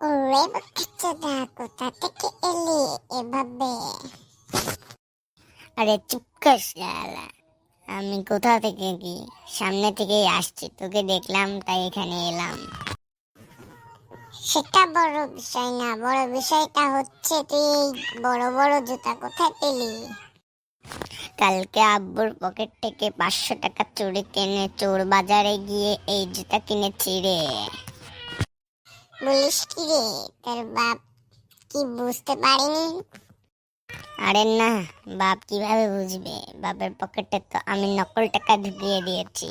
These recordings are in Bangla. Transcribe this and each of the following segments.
ওরে বাচ্চাটা কোথা থেকে এলি এভাবে আরে চুপ কর শালা। আমি কোথা থেকে কি? সামনে থেকেই আসছি তোকে দেখলাম তাই এখানে এলাম। সেটা বড় বিষয় না বড় বিষয়টা হচ্ছে তুই বড় বড় জুতা কোথায় পেলি? কালকে আব্বুর পকেট থেকে পাঁচশো টাকা চুরি কিনে চোর বাজারে গিয়ে এই জুতা কিনেছি রে। বলিস কি রে তোর বাপ কি বুঝতে পারিনি? আরে না বাপ কীভাবে বুঝবে? বাপের পকেটে তো আমি নকল টাকা ঢুকিয়ে দিয়েছি।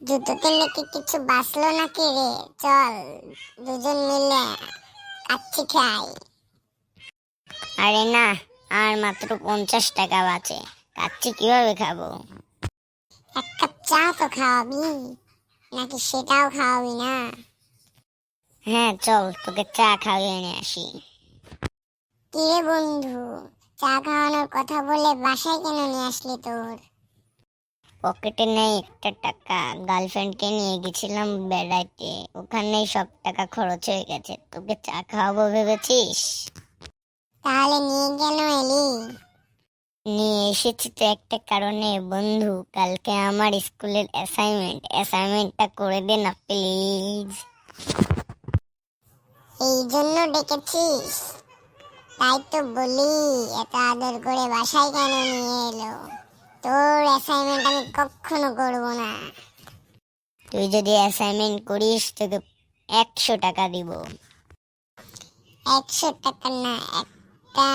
জুতো কিনলে কি কিছু বাঁচলো নাকি রে? চল দুজন মিলে কাচ্চি খাই। আরে না আর মাত্র পঞ্চাশ টাকা বাঁচে। কাচ্চি কীভাবে খাব? এক কাপ চা তো খাওয়াবি। নাকি সেটাও খাওয়াবি না? হ্যাঁ চল তোকে চা খাইয়ে নিয়ে আসি। কিরে বন্ধু চা খাওয়ানোর কথা বলে বাসায় কেন নিয়ে আসলি তোর? পকেটে নেই একটা টাকা। গার্লফ্রেন্ডকে নিয়ে গেছিলাম বেড়াইতে। ওখানেই সব টাকা খরচ হয়ে গেছে। তোকে চা খাওয়াবো ভেবেছিস? তাহলে নিয়ে কেন এলি? নিয়ে এসেছি তো একটা কারণে। বন্ধু কালকে আমার স্কুলের অ্যাসাইনমেন্ট অ্যাসাইনমেন্টটা করে দে না প্লিজ এই জন্য ডেকেছিস? তাই তো বলি এত আদর করে বাসায় কেন নিয়ে এলো? তোর অ্যাসাইনমেন্ট আমি কখনো করব না। তুই যদি অ্যাসাইনমেন্ট করিস তোকে একশো টাকা দিব। একশো টাকা না একটা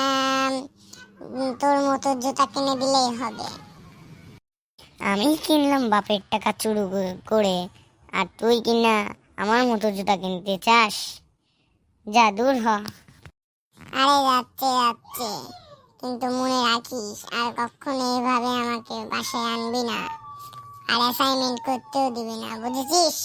তোর মতো জুতা কিনে দিলেই হবে। আমি কিনলাম বাপের টাকা চুরু করে। আর তুই কিনা আমার মতো জুতা কিনতে চাস? যা দূর হ। আরে যাচ্ছে যাচ্ছে। কিন্তু মনে রাখিস আর কখনো এভাবে আমাকে বাসায় আনবি না। আর অ্যাসাইনমেন্ট করতেও দিবি না বুঝেছিস?